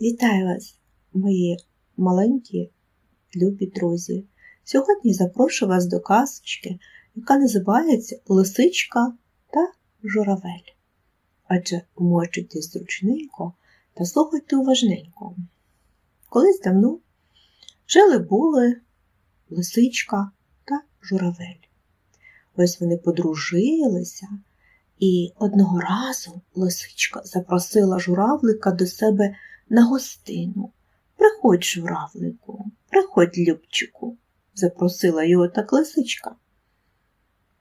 Вітаю вас, мої маленькі любі друзі. Сьогодні запрошую вас до казочки, яка називається Лисичка та журавель. Адже вмочуйте зручненько та слухайте уважненько. Колись давно жили були лисичка та журавель. Ось вони подружилися, і одного разу лисичка запросила журавлика до себе на гостину. Приходь, журавлику, приходь, Любчику, запросила його так лисичка.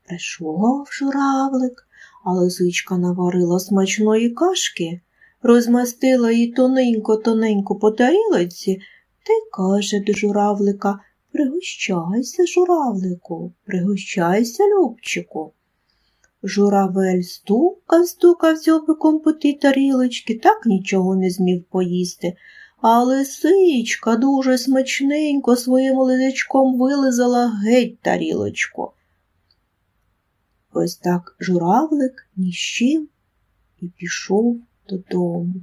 Прийшов журавлик, а лисичка наварила смачної кашки, розмастила її тоненько-тоненько по тарілиці та й каже до журавлика Пригощайся, журавлику, пригощайся, Любчику. Журавель стукав, стукав дзьобиком по тій тарілочки, так нічого не зміг поїсти. А лисичка дуже смачненько своїм лизичком вилизала геть тарілочку. Ось так журавлик ні з чим і пішов додому.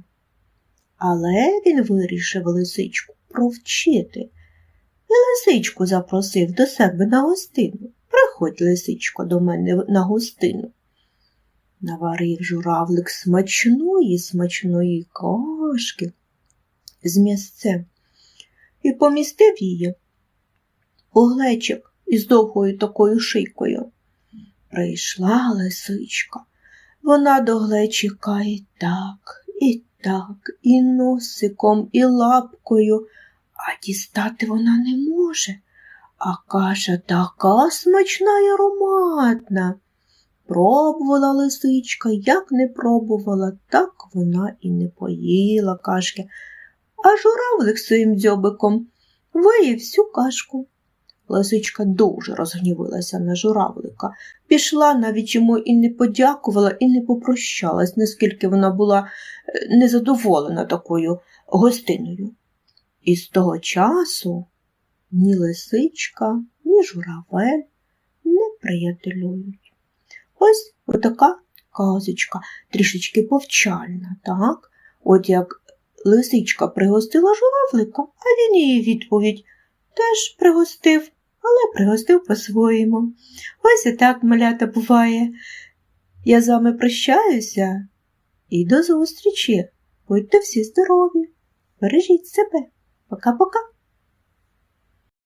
Але він вирішив лисичку провчити. І лисичку запросив до себе на гостину. Приходь, лисичко, до мене на гостину. Наварив журавлик смачної, смачної кашки з м'ясцем і помістив її у глечик із довгою такою шийкою. Прийшла лисичка. Вона до глечика і так, і так, і носиком, і лапкою, а дістати вона не може. А каша така смачна й ароматна. Пробувала лисичка, як не пробувала, так вона і не поїла кашки, а журавлик своїм дзьобиком виїв всю кашку. Лисичка дуже розгнівилася на журавлика, пішла, навіть йому і не подякувала, і не попрощалась, наскільки вона була е, незадоволена такою гостиною. І з того часу ні лисичка, ні журавель не приятелюють. Ось отака казочка, трішечки повчальна, так? От як лисичка пригостила журавлика, а він її відповідь теж пригостив, але пригостив по-своєму. Ось і так малята буває. Я з вами прощаюся і до зустрічі. Будьте всі здорові, бережіть себе. Пока-пока.